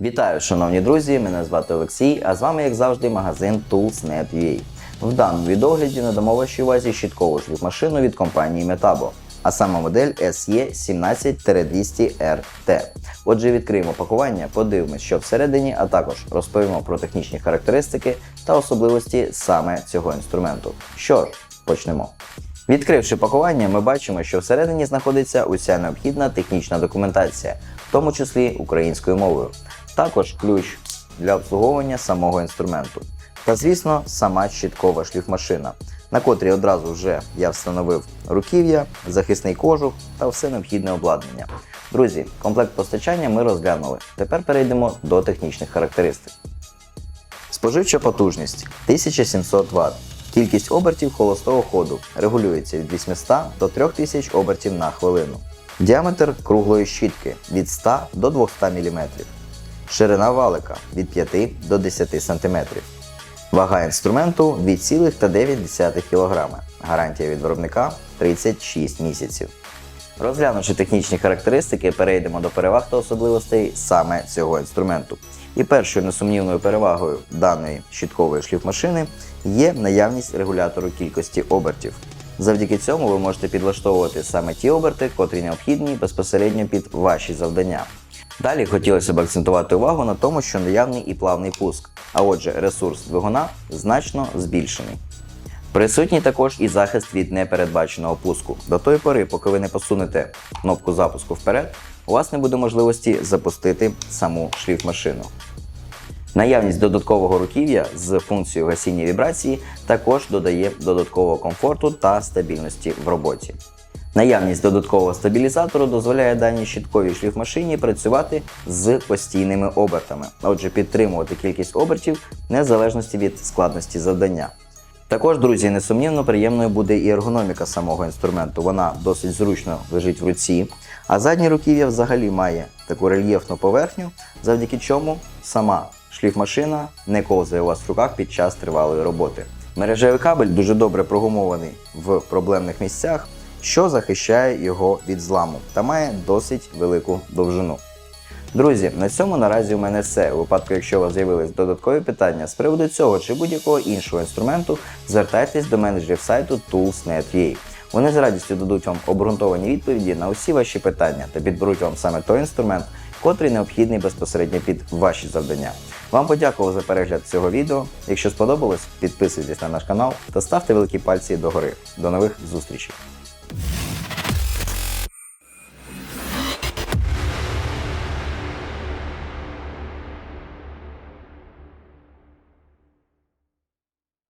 Вітаю, шановні друзі! Мене звати Олексій, а з вами, як завжди, магазин Tools.net.ua. В даному відогляді надамо вашій увазі щіткову шліфмашину від компанії Metabo, а саме модель E SE17200RT. Отже, відкриємо пакування, подивимось, що всередині, а також розповімо про технічні характеристики та особливості саме цього інструменту. Що ж, почнемо. Відкривши пакування, ми бачимо, що всередині знаходиться уся необхідна технічна документація, в тому числі українською мовою. Також ключ для обслуговування самого інструменту. Та, звісно, сама щіткова шліфмашина, на котрій одразу вже я встановив руків'я, захисний кожух та все необхідне обладнання. Друзі, комплект постачання ми розглянули. Тепер перейдемо до технічних характеристик. Споживча потужність 1700 Вт. Кількість обертів холостого ходу регулюється від 800 до 3000 обертів на хвилину. Діаметр круглої щітки від 100 до 200 мм. Ширина валика від 5 до 10 см. Вага інструменту 2,9 кг. Гарантія від виробника 36 місяців. Розглянувши технічні характеристики, перейдемо до переваг та особливостей саме цього інструменту. І першою несумнівною перевагою даної щіткової шліфмашини є наявність регулятору кількості обертів. Завдяки цьому ви можете підлаштовувати саме ті оберти, котрі необхідні безпосередньо під ваші завдання. Далі хотілося б акцентувати увагу на тому, що наявний і плавний пуск, а отже, ресурс двигуна значно збільшений. Присутній також і захист від непередбаченого пуску. До тої пори, поки ви не посунете кнопку запуску вперед, у вас не буде можливості запустити саму шліфмашину. Наявність додаткового руків'я з функцією гасіння вібрації також додає додаткового комфорту та стабільності в роботі. Наявність додаткового стабілізатору дозволяє даній щітковій шліфмашині працювати з постійними обертами, отже, підтримувати кількість обертів незалежності від складності завдання. Також, друзі, несумнівно приємною буде і ергономіка самого інструменту. Вона досить зручно лежить в руці, а заднє руків'я взагалі має таку рельєфну поверхню, завдяки чому сама шліфмашина не ковзає у вас в руках під час тривалої роботи. Мережевий кабель дуже добре прогумований в проблемних місцях, що захищає його від зламу та має досить велику довжину. Друзі, на цьому наразі у мене все. У випадку, якщо у вас з'явились додаткові питання з приводу цього чи будь-якого іншого інструменту, звертайтесь до менеджерів сайту Tools.net.ua. Вони з радістю дадуть вам обґрунтовані відповіді на усі ваші питання та підберуть вам саме той інструмент, котрий необхідний безпосередньо під ваші завдання. Вам подякував за перегляд цього відео. Якщо сподобалось, підписуйтесь на наш канал та ставте великі пальці догори. До нових зустрічей!